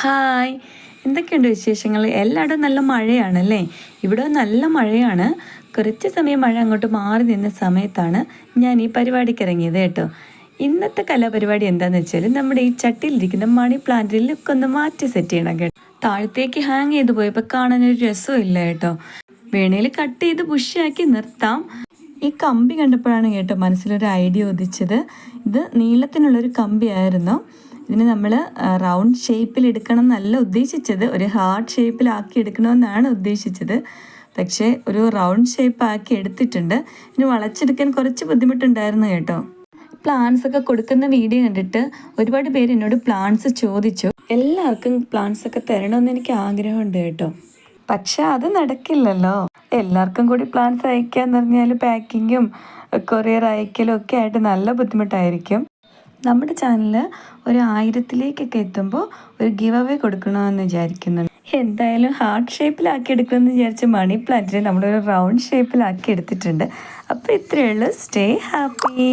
Hi. എന്തൊക്കെയുണ്ട് വിശേഷങ്ങൾ? എല്ലായിടും നല്ല മഴയാണ് അല്ലേ ഇവിടെ നല്ല മഴയാണ്. കുറച്ച് സമയം മഴ അങ്ങോട്ട് മാറി നിന്ന സമയത്താണ് ഞാൻ ഈ പരിപാടിക്ക് ഇറങ്ങിയത് കേട്ടോ. ഇന്നത്തെ കലാപരിപാടി എന്താണെന്ന് വെച്ചാൽ നമ്മുടെ ഈ ചട്ടിയിലിരിക്കുന്ന മണി പ്ലാന്റിൽ ലുക്ക് ഒന്ന് മാറ്റി സെറ്റ് ചെയ്യണം കേട്ടോ. താഴത്തേക്ക് ഹാങ് ചെയ്ത് പോയപ്പോൾ കാണാനൊരു രസവും ഇല്ല കേട്ടോ. വേണേൽ കട്ട് ചെയ്ത് പുഷിയാക്കി നിർത്താം. ഈ കമ്പി കണ്ടപ്പോഴാണ് കേട്ടോ മനസ്സിലൊരു ഐഡിയ ഉദിച്ചത്. ഇത് നീളത്തിനുള്ളൊരു കമ്പിയായിരുന്നു. ഇതിന് നമ്മൾ റൗണ്ട് ഷേപ്പിൽ എടുക്കണം എന്നല്ല ഉദ്ദേശിച്ചത്. ഒരു ഹാർട്ട് ഷേപ്പിലാക്കി എടുക്കണമെന്നാണ് ഉദ്ദേശിച്ചത്. പക്ഷേ ഒരു റൗണ്ട് ഷേപ്പ് ആക്കി എടുത്തിട്ടുണ്ട്. ഇനി വളച്ചെടുക്കാൻ കുറച്ച് ബുദ്ധിമുട്ടുണ്ടായിരുന്നു കേട്ടോ. പ്ലാൻസ് ഒക്കെ കൊടുക്കുന്ന വീഡിയോ കണ്ടിട്ട് ഒരുപാട് പേര് എന്നോട് പ്ലാൻസ് ചോദിച്ചു. എല്ലാവർക്കും പ്ലാൻസ് ഒക്കെ തരണമെന്ന് എനിക്ക് ആഗ്രഹമുണ്ട് കേട്ടോ. പക്ഷെ അത് നടക്കില്ലല്ലോ. എല്ലാവർക്കും കൂടി പ്ലാൻസ് അയക്കാന്ന് പറഞ്ഞാൽ പാക്കിങ്ങും കൊറിയർ അയക്കലും ഒക്കെ ആയിട്ട് നല്ല ബുദ്ധിമുട്ടായിരിക്കും. നമ്മുടെ ചാനൽ ഒരു ആയിരത്തിലേക്കൊക്കെ എത്തുമ്പോൾ ഒരു ഗിവ് അവേ കൊടുക്കണമെന്ന് വിചാരിക്കുന്നുണ്ട്. എന്തായാലും ഹാർട്ട് ഷേപ്പിലാക്കി എടുക്കണമെന്ന് വിചാരിച്ച മണി പ്ലാന്റിനെ നമ്മളൊരു റൗണ്ട് ഷേപ്പിലാക്കി എടുത്തിട്ടുണ്ട് അപ്പോൾ ഇത്രയേ ഉള്ളൂ. Stay happy.